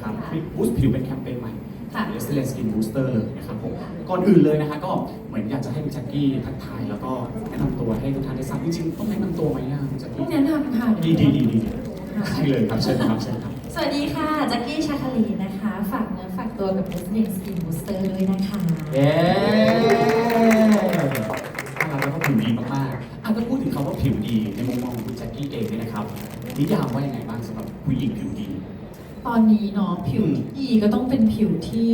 นะครับบูสต์ผิวเป็นแคมเปญใหม่ ค่ะ r e s i l i e n Skin Booster เลยนะครับผมก่อนอื่นเลยนะฮะก็เหมือนอยากจะให้คุณแจ็คกี้ทักทายแล้วก็แนะนำตัวให้ทุกท่านได้ทราบจริงๆต้องแนะนำตัวไหมอะคุณแจ็คต้กี้องแนะนำค่ะดีดีดีดีใช่เลยครับเชิญครับเชิญครับ สวัสดีค่ะแจ็คกี้ชาคาลีนะคะ ฝากเนื้อฝากตัวกับ Resident Skin Booster ด้วยนะคะ เย้น่ารักแล้วก็ผิวดีมากๆอะถ้าพูดถึงคำว่าผิวดีในมุมมองของคุณแจ็คกี้เองเนี่ยนะครับนิยามว่ายังไงบ้างสำหรับผู้หญิงผิวดี ตอนนี้เนาะผิวที่ดีก็ต้องเป็นผิวที่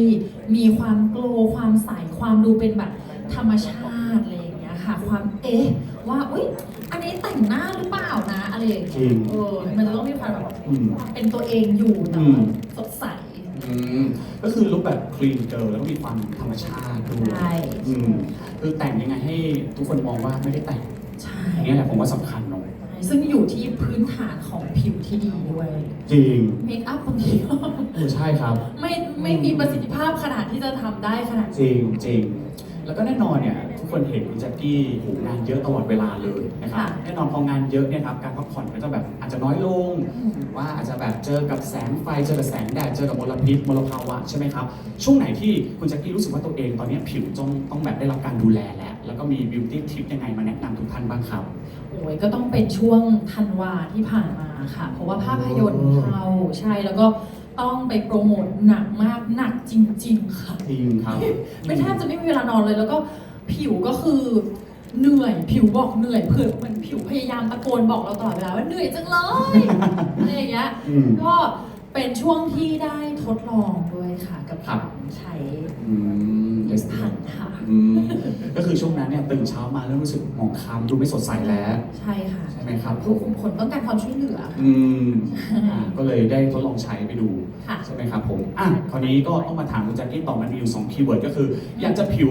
มีความโกลว์ความใสความดูเป็นแบบธรรมชาติอะไรอย่างเงี้ยค่ะ ความเอ๊ะว่าอุ้ยอันนี้แต่งหน้าหรือเปล่านะอะไรอย่างจริเงี้ยงเออมันจะต้องมีความแบบอืม เป็นตัวเองอยู่แต่อืว่ามสดใสอืมก็คือลุคแบบคลีนเกิร์ลแล้วก็มีความธรรมชาติด้วยใช่อืมคือแต่งยังไงให้ทุกคนมองว่าไม่ได้แต่งใช่ อันนี้แหละผมว่าสำคัญเนาะ ซึ่งอยู่ที่พื้นฐานของผิวที่ดีด้วยจริงเมคอัพบางทีก็เออใช่ครับ ไม่ไม่มีประสิทธิภาพขนาดที่จะทำได้ขนาดจริงจริงแล้วก็แน่นอนเนี่ยทุ กคนเห็นคุณแจ็คกี้โหงานเยอะตลอดเวลาเลยนะครับค่ะ แน่นอนพองานเยอะเนี่ยครับการพักผ่อนก็จะแบบอาจจะน้อยลงอืมหรือว่าอาจจะแบบเจอกับแสงไฟเจอกับแสงแดดเจอกับมลพิษมลภาวะใช่ไหมครับ ช่วงไหนที่คุณแจ็คกี้รู้สึกว่าตัวเองตอนนี้ผิวต้องต้องแบบได้รับการดูแลแล้วแล้วก็มีบิวตี้ทิปยังไงมาแนะนำทุกท่านบ้างครับ โอ้ยก็ต้องเป็นช่วงธันวาที่ผ่านมาค่ะ เพราะว่าภาพยนตร์เข้าใช่แล้วก็ต้องไปโปรโมทหนักมากหนักจริง ๆ ค่ะ จริงครับ ไม่แทบจะไม่มีเวลานอนเลย แล้วก็ ผิวก็คือเหนื่อยผิวบอกเหนื่อยเผื่อเหมือนผิวพยายามตะโกนบอกเราตลอดเวลาว่าเหนื่อยจังเลยอะไรอย่างเงี้ยอืม ก็เป็นช่วงที่ได้ทดลองด้วยค่ะกับครับ การใช้อืมลิปพันค่ะ อืมก็คือช่วงนั้นเนี่ยตื่นเช้ามาเริ่มรู้สึกหมองคล้ำดูไม่สดใสแล้ว ใช่ค่ะใช่ไหมครับทุกคนต้องการความช่วยเหลืออืม อ่าก็เลยได้ทดลองใช้ไปดูค่ะ ใช่ไหมครับผมอะคราวนี้ก็ต้องมาถามคุณแจ็คกี้ต่อมันมีอยู่2คีย์เวิร์ดก็คือ อยากจะผิว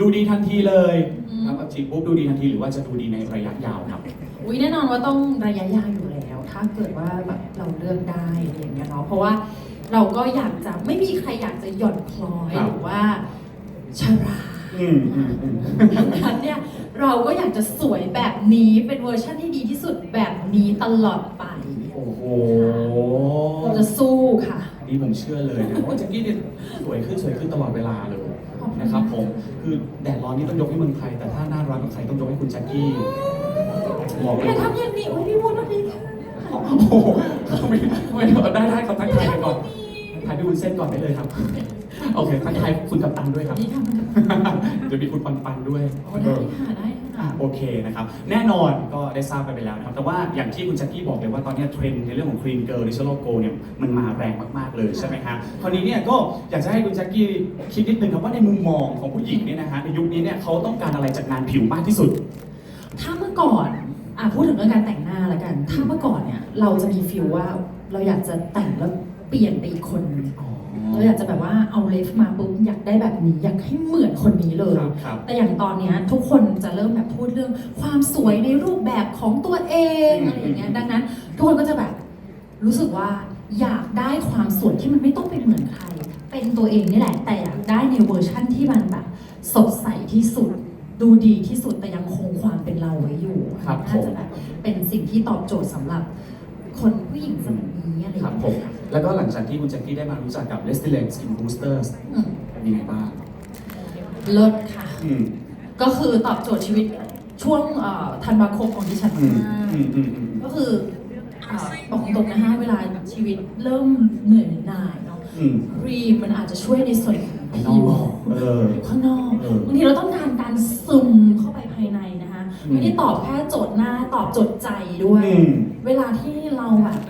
ดูดีทันทีเลยอืม ครับแบบฉีดปุ๊บดูดีทันทีหรือว่าจะดูดีในระยะยาวครับ อุ้ยแน่นอนว่าต้องระยะยาวอยู่แล้ว ถ้าเกิดว่าแบบเราเลือกได้อะไรอย่างเงี้ยเนาะเพราะว่าเราก็อยากจะไม่มีใครอยากจะหย่อนคล้อยครับ หรือว่าชราอืมอืมอืมดังนั้นเนี่ยเราก็อยากจะสวยแบบนี้เป็นเวอร์ชันที่ดีที่สุดแบบนี้ตลอดไปโอ้โห เราจะสู้ค่ะ อันนี้ผมเชื่อเลยนะว่าแจ็คกี้เนี่ยสวยขึ้นสวยขึ้นตลอดเวลาเลยนะครับผมคือแดดร้อนนี่ต้องยกให้เมืองไทย แต่ถ้าหน้าร้อนเมืองไทยต้องยกให้คุณแจ็คกี้บอกเลอยย่าทำอย่างนี้โอ้ยพี่วุ้นวันนี้ค่ะโอ้โหไม่ไม่ได้ได้ครับทักทายกันก่อนทักทายพี่วุ้นเส้นก่อนได้เลยครับ โอเคทักทายคุณกัปตันด้วยครับ นี่ทำมันเดี๋ยวมีคุณปันปันด้วย โอ้ได้ค่ะได้อะค่ะโอเคนะครับ แน่นอนก็ได้ทราบกันไปแล้วนะครับ แต่ว่าอย่างที่คุณแจ็คกี้บอกเลยว่าตอนนี้เทรนด์ในเรื่องของ clean girl natural glow เนี่ยมันมาแรงมาก ๆ เลยใช่ไหมฮะคราวนี้เนี่ยก็อยากจะให้คุณแจ็คกี้คิดนิดนึงครับว่าในมุมมองของผู้หญิงเนี่ยนะฮะในยุคนี้เนี่ยเขาต้องการอะไรจากงานผิวมากที่สุด ถ้าเมื่อก่อนอะพูดถึงเรื่องการแต่งหน้าแล้วกัน ถ้าเมื่อก่อนเนี่ยเราจะมีฟิลว่าเราอยากจะแต่งแล้วเปลี่ยนไปอีกคนนึง เราอยากจะแบบว่าเอาเลฟมาปุ๊บอยากได้แบบนี้ อยากให้เหมือนคนนี้เลย ครับครับ แต่อย่างตอนเนี้ยทุกคนจะเริ่มแบบพูดเรื่องความสวยในรูปแบบของตัวเองอืม อะไรอย่างเงี้ยดังนั้น ทุกคนก็จะแบบรู้สึกว่าอยากได้ความสวยที่มันไม่ต้องเป็นเหมือนใคร เป็นตัวเองนี่แหละ แต่อยากได้ในเวอร์ชั่นที่มันแบบสดใสที่สุด ดูดีที่สุดแต่ยังคงความเป็นเราไว้อยู่ครับน่าจะแบบเป็นสิ่งที่ตอบโจทย์สำหรับ คนผู้หญิงสมัยนี้อะไรอคย่ารับงผเงี้ม ยแล้วก็หลังจากที่คุณแจ็คกี้ได้มารู้จักกับ Restylane Skin Boosters อืมเป็นยังไงบ้างเลิศค่ะ อืมก็คือตอบโจทย์ชีวิตช่วงเอ่อธันวาคมของดิฉันอืมมากอืมอืมอืม ก็คือเอ่อบอกตรงๆนะฮะเวลาชีวิตเริ่มเหนื่อยหน่ายเนาะอืมครีมมันอาจจะช่วยในส่วนของภายนผิวอกเออ ข้างนอกเออบางทีเราต้องการการซึม ไม่ได้ตอบแค่โจทย์หน้าตอบโจทย์ใจด้วย อืม เวลาที่เราแบบ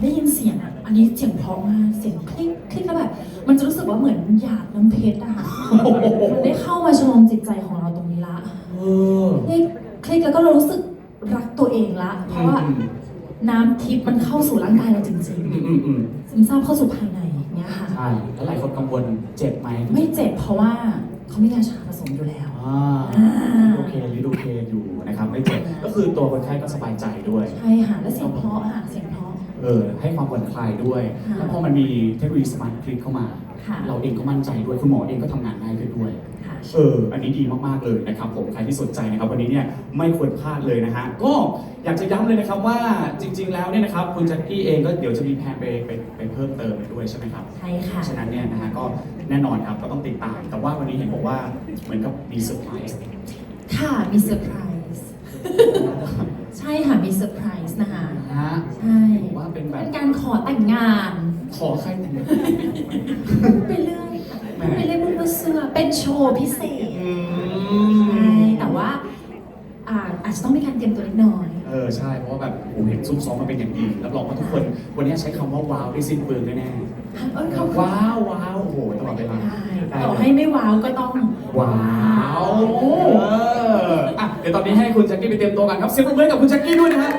ได้ยินเสียงอะอันนี้เสียงเพราะมากเสียงคลิกคลิกแล้วแบบ มันจะรู้สึกว่าเหมือนหยาดน้ำเพชรอะค่ะมันได้เข้ามาชโลมจิตใจของเราตรงนี้ละเออคลิกคลิกแล้วก็เรารู้สึกรักตัวเองละ เพราะว่าอืมน้ำทิพย์มันเข้าสู่ร่างกายเราจริงอืมอืมอืมๆซึมซาบเข้าสู่ภายในเนี่ยค่ะ ใช่แล้วหลายคนกังวลเจ็บไหมไม่เจ็บเพราะว่าเขามียาชาผสมอยู่แล้ว อ่าอ่า โอเคลิโดเคอยู่นะครับ ไม่เจ็บ ก็ คือตัวคนไข้ก็สบายใจด้วย ใช่ค่ะและเสียงเพราะค่ะเสียงเพราะ เออให้ความผ่อนคลายด้วย ค่ะแล้วพอมันมีเทคโนโลยีสมาร์ทคลิกเข้ามา ค่ะ เราเองก็มั่นใจด้วยคุณหมอเองก็ทำงานง่ายขึ้นด้วย ค่ะ เออ อันนี้ดีมาก ๆ เลยนะครับผม ใครที่สนใจนะครับ วันนี้เนี่ยไม่ควรพลาดเลยนะฮะ ก็อยากจะย้ำเลยนะครับว่าจริง ๆ แล้วเนี่ยนะครับคุณแจ็คกี้เองก็เดี๋ยวจะมีแพลนไปไปไปเพิ่มเติมด้วยใช่ไหมครับ ใช่ค่ะ ฉะนั้นเนี่ยนะฮะก็แน่นอนครับก็ต้องติดตาม แต่ว่าวันนี้เห็นบอกว่าเหมือนกับมีเซอร์ไพรส์ค่ะ มีเซอร์ไพรส์ใช่ ค่ะมีเซอร์ไพรส์นะคะ นะฮะใช่ว่าเป็นแบเป็บนการขอแต่งงานขอใครแต่งงาน พูดไปเรื่อยค่ะพูดไปเรื่อยพูดไปเสื่อเป็นโชว์พิเศษอืใช่มแต่ว่าอ่าอาจจะต้องมีการเตรียมตัวเล็กน้อย เออใช่เพราะว่าแบบผมเห็นซุปซ้อมมาเป็นอย่างดีรับรองว่าทุกคนวันนี้ใช้คำว่าว้าวได้สิ้นเปลืองแน่เออๆเขาว้าวว้าวโอ้โหตลอดเวลาใช่ต่อให้ไม่ว้าวก็ต้องว้าวเอออะเดี๋ยวตอนนี้ให้คุณแจ็คกี้ไปเตรียมตัวกันครับเสียงปรบมือให้กับคุณแจ็คกี้ด้วยนะฮะ